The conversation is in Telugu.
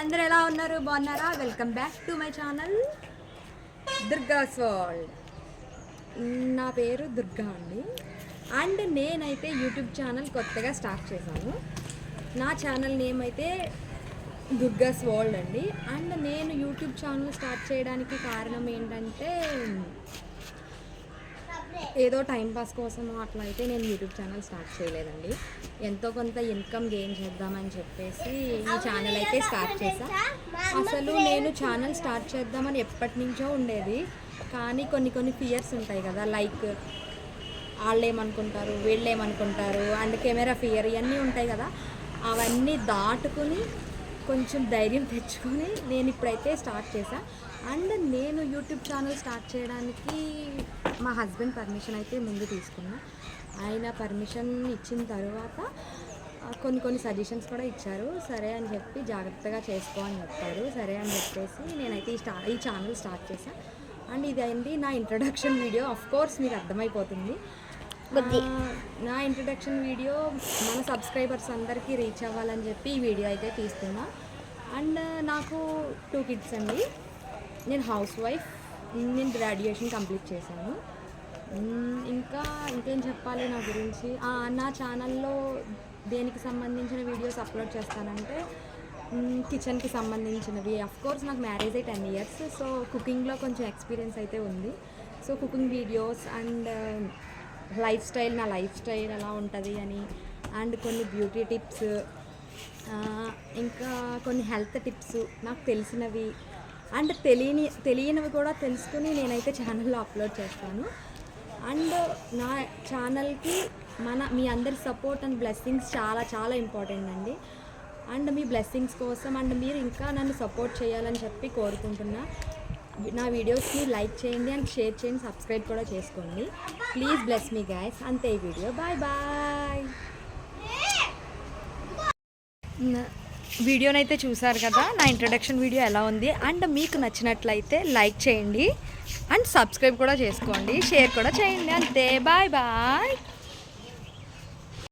అందరు ఎలా ఉన్నారు? బాగున్నారా? Welcome back to my channel Durga's world నా పేరు దుర్గా అండి. అండ్ నేనైతే యూట్యూబ్ ఛానల్ కొత్తగా స్టార్ట్ చేశాను. నా ఛానల్ నేమ్ అయితే దుర్గాస్ వరల్డ్ అండి. అండ్ నేను యూట్యూబ్ ఛానల్ స్టార్ట్ చేయడానికి కారణం ఏంటంటే ఏదో టైం పాస్ కోసం అట్లా అయితే నేను యూట్యూబ్ ఛానల్ స్టార్ట్ చేయలేదండి. ఎంతో కొంత ఇన్కమ్ గెయిన్ చేద్దామని చెప్పేసి ఈ ఛానల్ అయితే స్టార్ట్ చేశా. అసలు నేను ఛానల్ స్టార్ట్ చేద్దామని ఎప్పటి నుంచో ఉండేది. కానీ కొన్ని కొన్ని ఫియర్స్ ఉంటాయి కదా లైక్ వాళ్ళు ఏమనుకుంటారు వీళ్ళు ఏమనుకుంటారు అండ్ కెమెరా ఫియర్ ఇవన్నీ ఉంటాయి కదా అవన్నీ దాటుకుని కొంచెం ధైర్యం తెచ్చుకొని నేను ఇప్పుడైతే స్టార్ట్ చేశా. అండ్ నేను యూట్యూబ్ ఛానల్ స్టార్ట్ చేయడానికి మా హస్బెండ్ పర్మిషన్ అయితే ముందు తీసుకున్నా. ఆయన పర్మిషన్ ఇచ్చిన తర్వాత కొన్ని కొన్ని సజెషన్స్ కూడా ఇచ్చారు. సరే అని చెప్పి జాగ్రత్తగా చేసుకో అని చెప్పారు. సరే అని చెప్పేసి నేనైతే ఈ స్టా ఈ ఛానల్ స్టార్ట్ చేశాను అండ్ ఇది అయింది నా ఇంట్రడక్షన్ వీడియో. ఆఫ్ కోర్స్ మీకు అర్థమైపోతుంది. నా ఇంట్రడక్షన్ వీడియో మన సబ్స్క్రైబర్స్ అందరికీ రీచ్ అవ్వాలని చెప్పి ఈ వీడియో అయితే తీస్తున్నా. అండ్ uh, నాకు టూ కిడ్స్ అండి. నేను హౌస్ వైఫ్ నేను గ్రాడ్యుయేషన్ కంప్లీట్ చేశాను. ఇంకా ఇంకేం చెప్పాలి నా గురించి? నా ఛానల్లో దేనికి సంబంధించిన వీడియోస్ అప్లోడ్ చేస్తానంటే కిచెన్కి సంబంధించినవి. కోర్స్ నాకు మ్యారేజ్ అయ్యి టెన్ ఇయర్స్ సో కుకింగ్లో కొంచెం ఎక్స్పీరియన్స్ అయితే ఉంది. So cooking videos and lifestyle నా లైఫ్ స్టైల్ ఎలా ఉంటుంది అని అండ్ కొన్ని బ్యూటీ టిప్స్ ఇంకా కొన్ని హెల్త్ టిప్స్ నాకు తెలిసినవి. అండ్ తెలియని తెలియనివి కూడా తెలుసుకుని నేనైతే ఛానల్లో అప్లోడ్ చేస్తాను. అండ్ నా ఛానల్కి మన మీ అందరి సపోర్ట్ అండ్ బ్లెస్సింగ్స్ చాలా చాలా ఇంపార్టెంట్ అండి. అండ్ మీ బ్లెస్సింగ్స్ కోసం అండ్ మీరు ఇంకా నన్ను సపోర్ట్ చేయాలని చెప్పి కోరుకుంటున్నా. నా వీడియోస్ని లైక్ చేయండి అండ్ షేర్ చేయండి సబ్స్క్రైబ్ కూడా చేసుకోండి. ప్లీజ్ బ్లెస్ మీ గైస్ అంతే ఈ వీడియో. బాయ్ బాయ్ వీడియోనైతే చూసారు కదా నా ఇంట్రడక్షన్ వీడియో ఎలా ఉంది? అండ్ మీకు నచ్చినట్లయితే లైక్ చేయండి అండ్ సబ్స్క్రైబ్ కూడా చేసుకోండి షేర్ కూడా చేయండి. అంతే. Bye bye